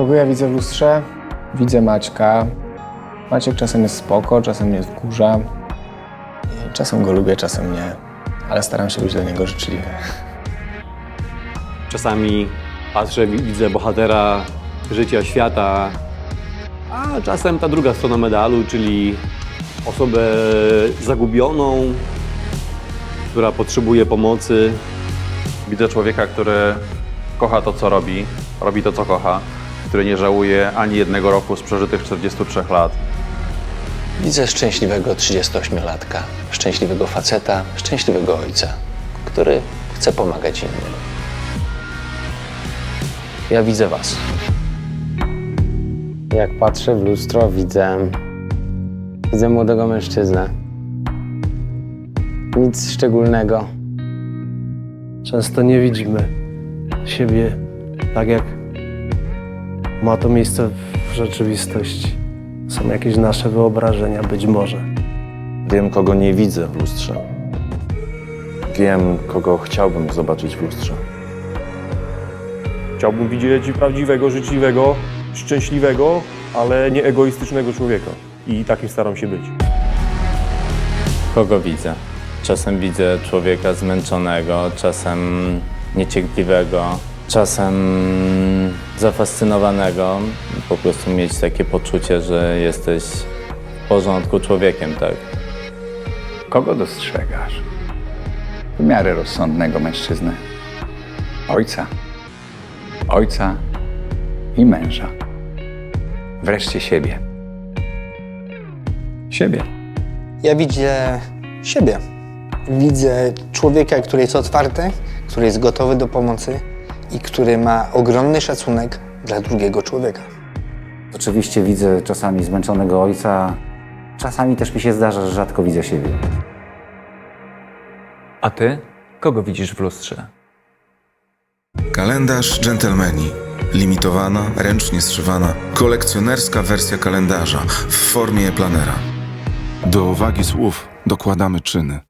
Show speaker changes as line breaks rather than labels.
Kogo ja widzę w lustrze? Widzę Maćka. Maciek czasem jest spoko, czasem mnie wkurza. Czasem go lubię, czasem nie. Ale staram się być dla niego życzliwy.
Czasami patrzę, wi- widzę bohatera życia, świata, a czasem ta druga strona medalu, czyli osobę zagubioną, która potrzebuje pomocy.
Widzę człowieka, który kocha to, co robi, robi to, co kocha, który nie żałuje ani jednego roku z przeżytych 43 lat.
Widzę szczęśliwego 38-latka, szczęśliwego faceta, szczęśliwego ojca, który chce pomagać innym. Ja widzę Was.
Jak patrzę w lustro, widzę. Widzę młodego mężczyznę. Nic szczególnego.
Często nie widzimy siebie tak, jak ma to miejsce w rzeczywistości. Są jakieś nasze wyobrażenia, być może.
Wiem, kogo nie widzę w lustrze. Wiem, kogo chciałbym zobaczyć w lustrze.
Chciałbym widzieć prawdziwego, życzliwego, szczęśliwego, ale nie egoistycznego człowieka. I takim staram się być.
Kogo widzę? Czasem widzę człowieka zmęczonego, czasem niecierpliwego, czasem zafascynowanego. Po prostu mieć takie poczucie, że jesteś w porządku człowiekiem, tak?
Kogo dostrzegasz? W miarę rozsądnego mężczyznę. Ojca. Ojca i męża. Wreszcie siebie. Siebie.
Ja widzę siebie. Widzę człowieka, który jest otwarty, który jest gotowy do pomocy i który ma ogromny szacunek dla drugiego człowieka.
Oczywiście widzę czasami zmęczonego ojca. Czasami też mi się zdarza, że rzadko widzę siebie.
A ty? Kogo widzisz w lustrze?
Kalendarz Gentlemani. Limitowana, ręcznie zszywana, kolekcjonerska wersja kalendarza w formie planera. Do wagi słów dokładamy czyny.